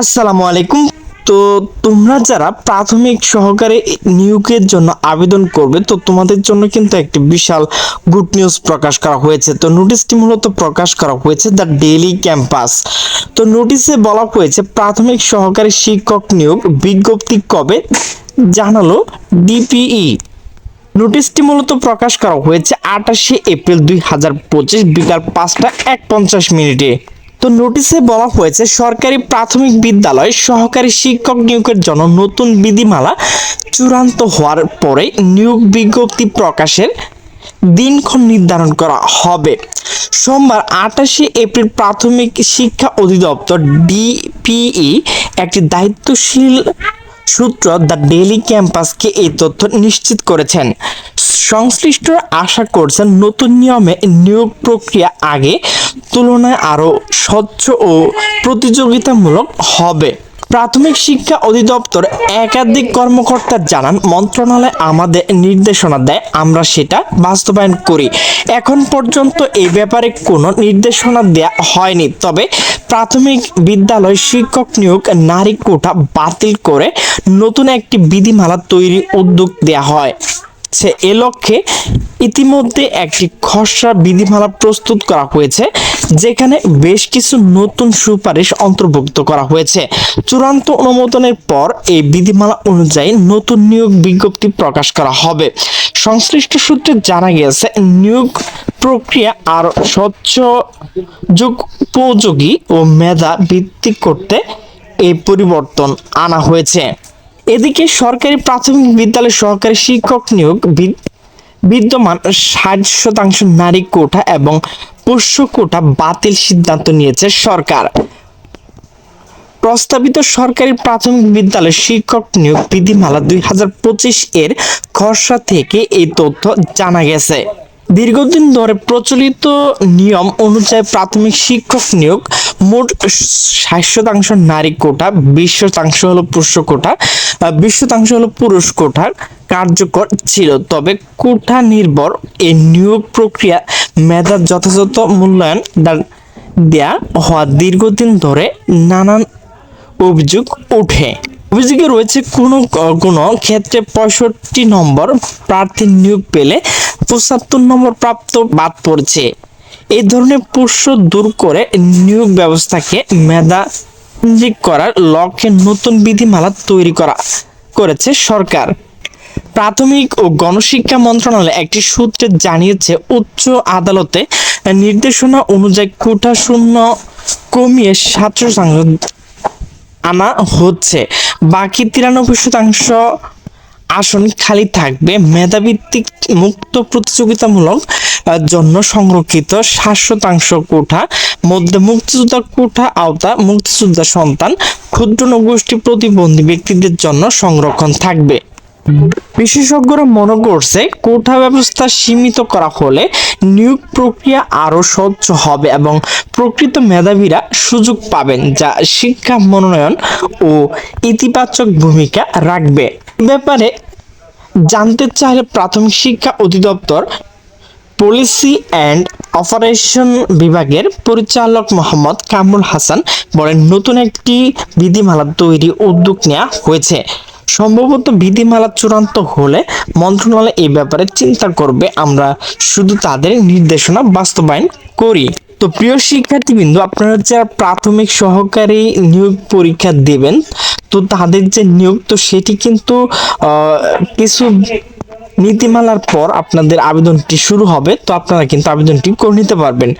আসসালামু আলাইকুম। তো তোমরা যারা প্রাথমিক সহকারে নিয়োগের জন্য আবেদন করবে, তো তোমাদের জন্য কিন্তু একটি বিশাল গুড নিউজ প্রকাশ করা হয়েছে। তো নোটিশটি মূলত প্রকাশ করা হয়েছে দ্য ডেলি ক্যাম্পাস তো নোটিশে বলা হয়েছে, প্রাথমিক সহকারী শিক্ষক নিয়োগ বিজ্ঞপ্তি কবে? জানালো ডিপিই নোটিশটি মূলত প্রকাশ করা হয়েছে আটাশে এপ্রিল দুই হাজার পঁচিশ বিকাল পাঁচটা এক পঞ্চাশ মিনিটে। তো নোটিশে বলা হয়েছে, সরকারি প্রাথমিক বিদ্যালয় সহকারী শিক্ষক নিয়োগের জন্য নতুন বিধিমালা চূড়ান্ত হওয়ার পরে নিয়োগ বিজ্ঞপ্তি প্রকাশের দিনক্ষণ নির্ধারণ করা হবে। সোমবার আটাশে এপ্রিল প্রাথমিক শিক্ষা অধিদপ্তর ডিপিই একটি দায়িত্বশীল সূত্র দ্য ডেইলি ক্যাম্পাসকে এই তথ্য নিশ্চিত করেছেন। সংশ্লিষ্ট আশা করছেন নতুন নিয়মে নিয়োগ প্রক্রিয়া আগে তুলনায় আরও স্বচ্ছ ও প্রতিযোগিতামূলক হবে। প্রাথমিক শিক্ষা অধিদপ্তর একাধিক কর্মকর্তা জানান, মন্ত্রণালয় আমাদের নির্দেশনা দেয়, আমরা সেটা বাস্তবায়ন করি। এখন পর্যন্ত এই ব্যাপারে কোনো নির্দেশনা দেওয়া হয়নি। তবে প্রাথমিক বিদ্যালয় শিক্ষক নিয়োগ নারী কোটা বাতিল করে নতুন একটি বিধিমালা তৈরি উদ্যোগ দেওয়া হয়। সে এ লক্ষ্যে ইতিমধ্যে একটি খসড়া বিধিমালা প্রস্তুত করা হয়েছে, যেখানে বেশ কিছু নতুন সুপারিশ অন্তর্ভুক্ত করা হয়েছে। চূড়ান্ত অনুমোদনের পর এই বিধিমালা অনুযায়ী নতুন নিয়োগ বিজ্ঞপ্তি প্রকাশ করা হবে। সংশ্লিষ্ট সূত্রে জানা গিয়েছে নিয়োগ প্রক্রিয়া আর স্বচ্ছ যোগ উপযোগী ও মেধা ভিত্তিক করতে এই পরিবর্তন আনা হয়েছে। এদিকে সরকারি প্রাথমিক বিদ্যালয় সহকারী শিক্ষক নিয়োগ বিদ্যমান ষাট শতাংশ নারী কোটা এবং পোষ্য কোটা বাতিল সিদ্ধান্ত নিয়েছে সরকার। প্রস্তাবিত সরকারি প্রাথমিক বিদ্যালয় শিক্ষক নিয়োগ বিধিমালা দুই হাজার পঁচিশ এর খসড়া থেকে এই তথ্য জানা গেছে। দীর্ঘদিন ধরে প্রচলিত নিয়ম অনুযায়ী প্রাথমিক শিক্ষক নিয়োগ, মোট ষাট শতাংশ নারী কোটা, বিশ শতাংশ হলো পুরুষ কোটা বিশ শতাংশ হলো পুরুষ কোটার কার্যকর ছিল। তবে কোটা নির্ভর এই নিয়োগ প্রক্রিয়া মেধার যথাযথ মূল্যায়ন দেয়া হওয়া দীর্ঘদিন ধরে নানান অভিযোগ ওঠে। অভিযোগে রয়েছে কোনো কোনো ক্ষেত্রে পঁয়ষট্টি নম্বর প্রার্থী নিয়োগ পেলে পঁচাত্তর নম্বর প্রাপ্ত বাদ পড়ছে। এই ধরনের প্রশ্ন দূর করে নিয়োগ ব্যবস্থাকে মেধা করার লক্ষ্যে নতুন বিধিমালা তৈরি করা করেছে সরকার। প্রাথমিক ও গণশিক্ষা মন্ত্রণালয় একটি সূত্রে জানিয়েছে, উচ্চ আদালতে নির্দেশনা অনুযায়ী কোটা শূন্য কমিয়ে ছাত্র আনা হচ্ছে। বাকি তিরানব্বই শতাংশ আসন খালি থাকবে। মেধাভিত্তিক মুক্ত প্রতিযোগিতামূলক জন্য সংরক্ষিত ষাট শতাংশ কোঠা, মধ্যে মুক্তিযোদ্ধা কোঠা আওতা, মুক্তিযোদ্ধা সন্তান, ক্ষুদ্র নগোষ্ঠী প্রতিবন্ধী ব্যক্তিদের জন্য সংরক্ষণ থাকবে। বিশেষজ্ঞরা মনে করছে, কোঠা ব্যবস্থা সীমিত করা হলে নিয়োগ প্রক্রিয়া আরও স্বচ্ছ হবে এবং প্রকৃত মেধাবীরা সুযোগ পাবেন, যা শিক্ষা, মনোনয়ন ও ইতিবাচক ভূমিকা রাখবে। ব্যাপারে জানতে চাইলে প্রাথমিক শিক্ষা অধিদপ্তর, পলিসি অ্যান্ড অপারেশন বিভাগের পরিচালক মোহাম্মদ কামরুল হাসান বলেন, নতুন একটি বিধিমালা তৈরি উদ্যোগ নেওয়া হয়েছে। সম্ভবত বিধিমালা চূড়ান্ত হলে মন্ত্রণালয় এই ব্যাপারে চিন্তা করবে। আমরা শুধু তাদের নির্দেশনা বাস্তবায়ন করি। তো প্রিয় শিক্ষার্থীবৃন্দ, আপনারা যারা প্রাথমিক সহকারী নিয়োগ পরীক্ষা দেবেন, তো তাদের যে নিয়োগ, তো সেটি কিন্তু কিছু নীতিমালার পর আপনাদের আবেদনটি শুরু হবে, তো আপনারা কিন্তু আবেদনটি করে নিতে পারবেন।